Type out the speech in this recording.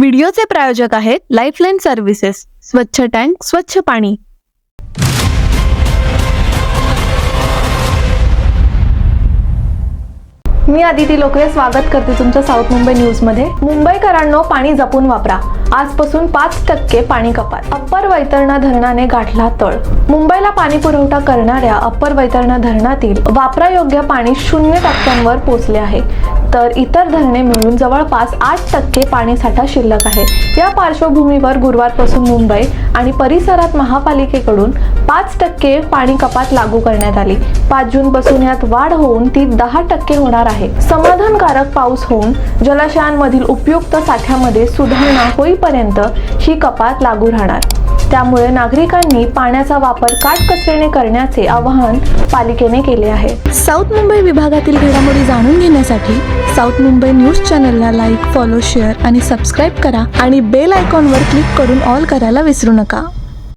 व्हिडिओचे प्रायोजक आहेत lifeline services स्वच्छ टँक स्वच्छ पाणी. मी आदिती लोकरे स्वागत करते तुमचं साऊथ मुंबई न्यूजमध्ये मुंबईकरांनो पाणी जपून वापरा. आजपासून पाच टक्के पाणी कपात. अप्पर वैतरणा धरणाने गाठला तळ. मुंबईला पाणी पुरवठा करणाऱ्या अप्पर वैतरणा धरणातील वापरायोग्य पाणी शून्य टक्क्यांवर पोचले आहे. तर इतर धरणे मिळून जवळपास आठ टक्के पाणीसाठा शिल्लक आहे. या पार्श्वभूमीवर गुरुवारपासून मुंबई आणि परिसरात महापालिकेकडून पाच टक्के पाणी कपात लागू करण्यात आली. पाच जून पासून यात वाढ होऊन ती दहा टक्के होणार आहे. समाधानकारक पाऊस होऊन जलाशयांमधील उपयुक्त साठ्यामध्ये सुधारणा होईपर्यंत ही कपात लागू राहणार. त्यामुळे नागरिकांनी पाण्याचा वापर काटकसरीने करण्याचे आवाहन पालिकेने केले आहे. साऊथ मुंबई विभागातील घडामोडी जाणून घेण्यासाठी साऊथ मुंबई न्यूज चॅनलला लाईक फॉलो शेअर आणि सबस्क्राईब करा आणि बेल आयकॉनवर क्लिक करून ऑल करायला विसरू नका.